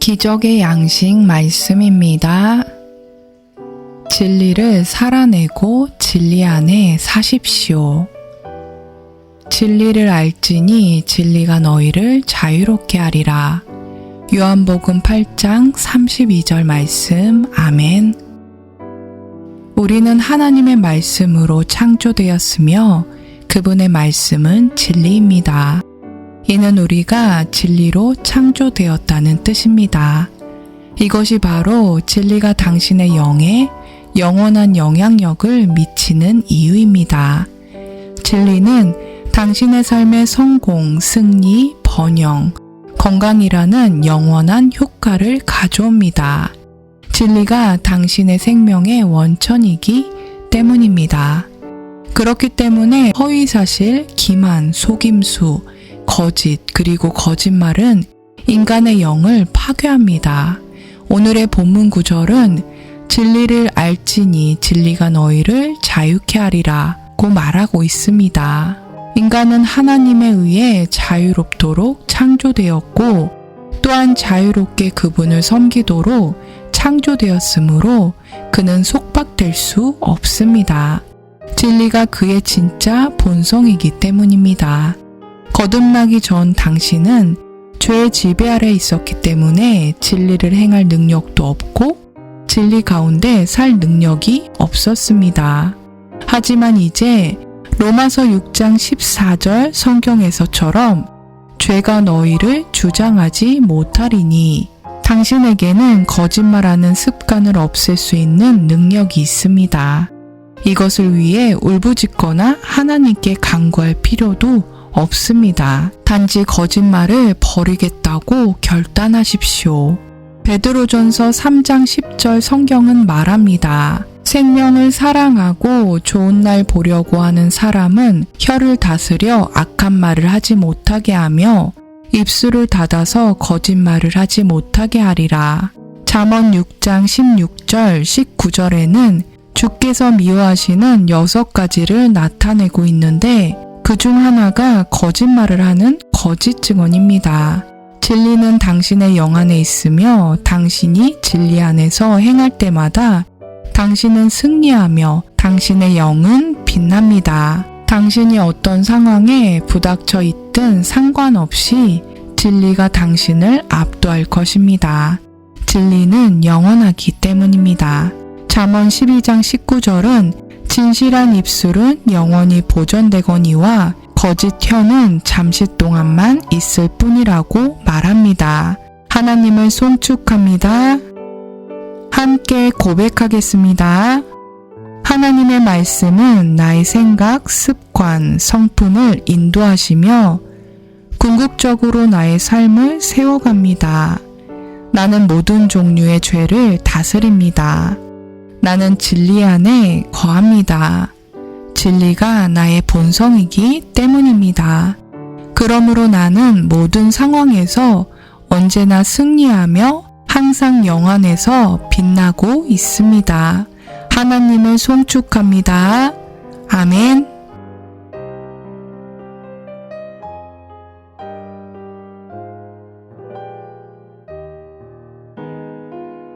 기적의 양식 말씀입니다. 진리를 살아내고 진리 안에 사십시오. 진리를 알지니 진리가 너희를 자유롭게 하리라. 요한복음 8장 32절 말씀. 아멘. 우리는 하나님의 말씀으로 창조되었으며 그분의 말씀은 진리입니다. 이는 우리가 진리로 창조되었다는 뜻입니다. 이것이 바로 진리가 당신의 영에 영원한 영향력을 미치는 이유입니다. 진리는 당신의 삶의 성공, 승리, 번영, 건강이라는 영원한 효과를 가져옵니다. 진리가 당신의 생명의 원천이기 때문입니다. 그렇기 때문에 허위사실, 기만, 속임수, 거짓, 그리고 거짓말은 인간의 영을 파괴합니다. 오늘의 본문 구절은 진리를 알지니 진리가 너희를 자유케 하리라 고 말하고 있습니다. 인간은 하나님에 의해 자유롭도록 창조되었고 또한 자유롭게 그분을 섬기도록 창조되었으므로 그는 속박될 수 없습니다. 진리가 그의 진짜 본성이기 때문입니다. 거듭나기 전 당신은 죄의 지배 아래 있었기 때문에 진리를 행할 능력도 없고 진리 가운데 살 능력이 없었습니다. 하지만 이제 로마서 6장 14절 성경에서처럼 죄가 너희를 주장하지 못하리니 당신에게는 거짓말하는 습관을 없앨 수 있는 능력이 있습니다. 이것을 위해 울부짖거나 하나님께 간구할 필요도 없습니다. 단지 거짓말을 버리겠다고 결단하십시오. 베드로전서 3장 10절 성경은 말합니다. 생명을 사랑하고 좋은 날 보려고 하는 사람은 혀를 다스려 악한 말을 하지 못하게 하며 입술을 닫아서 거짓말을 하지 못하게 하리라. 잠언 6장 16절 19절에는 주께서 미워하시는 여섯 가지를 나타내고 있는데 그 중 하나가 거짓말을 하는 거짓 증언입니다. 진리는 당신의 영 안에 있으며 당신이 진리 안에서 행할 때마다 당신은 승리하며 당신의 영은 빛납니다. 당신이 어떤 상황에 부닥쳐 있든 상관없이 진리가 당신을 압도할 것입니다. 진리는 영원하기 때문입니다. 잠언 12장 19절은 진실한 입술은 영원히 보존되거니와 거짓 혀는 잠시 동안만 있을 뿐이라고 말합니다. 하나님을 송축합니다. 함께 고백하겠습니다. 하나님의 말씀은 나의 생각, 습관, 성품을 인도하시며 궁극적으로 나의 삶을 세워갑니다. 나는 모든 종류의 죄를 다스립니다. 나는 진리 안에 거합니다. 진리가 나의 본성이기 때문입니다. 그러므로 나는 모든 상황에서 언제나 승리하며 항상 영안에서 빛나고 있습니다. 하나님을 송축합니다. 아멘.